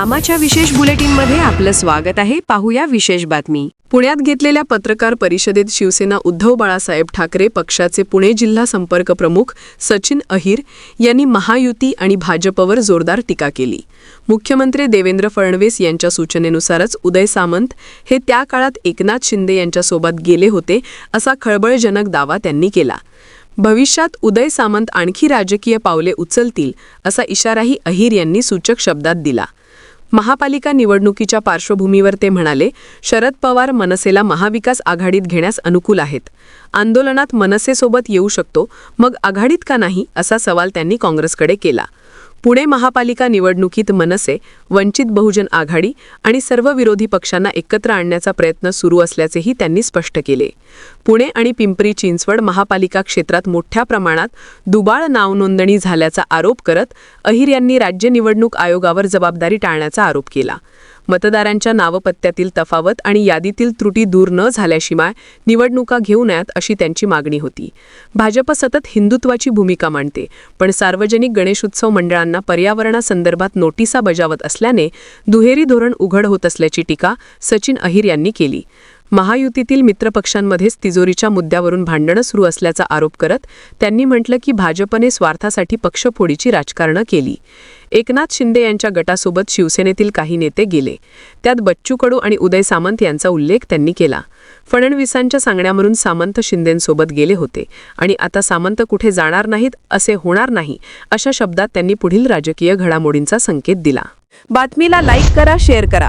आमाच्या विशेष बुलेटिनमध्ये आपलं स्वागत आहे. पाहूया विशेष बातमी. पुण्यात घेतलेल्या पत्रकार परिषदेत शिवसेना उद्धव बाळासाहेब ठाकरे पक्षाचे पुणे जिल्हा संपर्क प्रमुख सचिन अहिर यांनी महायुती आणि भाजपवर जोरदार टीका केली. मुख्यमंत्री देवेंद्र फडणवीस यांच्या सूचनेनुसारच उदय सामंत हे त्या काळात एकनाथ शिंदे यांच्यासोबत गेले होते असा खळबळजनक दावा त्यांनी केला. भविष्यात उदय सामंत आणखी राजकीय पावले उचलतील असा इशाराही अहिर यांनी सूचक शब्दात दिला. महापालिका निवडणुकीच्या पार्श्वभूमीवर ते म्हणाले शरद पवार मनसेला महाविकास आघाडीत घेण्यास अनुकूल आहेत. आंदोलनात मनसेसोबत येऊ शकतो मग आघाडीत का नाही? असा सवाल त्यांनी काँग्रेसकडे केला. पुणे महापालिका निवडणुकीत मनसे वंचित बहुजन आघाडी आणि सर्व विरोधी पक्षांना एकत्र आणण्याचा प्रयत्न सुरू असल्याचेही त्यांनी स्पष्ट केले. पुणे आणि पिंपरी चिंचवड महापालिका क्षेत्रात मोठ्या प्रमाणात दुबाळ नावनोंदणी झाल्याचा आरोप करत अहिर यांनी राज्य निवडणूक आयोगावर जबाबदारी टाळण्याचा आरोप केला. मतदारांच्या नावपत्त्यातील तफावत आणि यादीतील त्रुटी दूर न झाल्याशिवाय निवडणुका घेऊ नयेत अशी त्यांची मागणी होती. भाजप सतत हिंदुत्वाची भूमिका मांडते पण सार्वजनिक गणेशोत्सव मंडळांना पर्यावरणासंदर्भात नोटिसा बजावत असल्याने दुहेरी धोरण उघड होत असल्याची टीका सचिन अहिर यांनी केली. महायुतीतील मित्रपक्षांमध्येच तिजोरीच्या मुद्द्यावरून भांडणं सुरू असल्याचा आरोप करत त्यांनी म्हटलं की भाजपने स्वार्थासाठी पक्षफोडीची राजकारणं केली. एकनाथ शिंदे यांच्या गटासोबत शिवसेनेतील काही नेते गेले. त्यात बच्चू कडू आणि उदय सामंत यांचा उल्लेख त्यांनी केला. फडणवीसांच्या सांगण्यावरून सामंत शिंदेंसोबत गेले होते आणि आता सामंत कुठे जाणार नाहीत असे होणार नाही अशा शब्दात त्यांनी पुढील राजकीय घडामोडींचा संकेत दिला. बातमीला लाईक करा शेअर करा.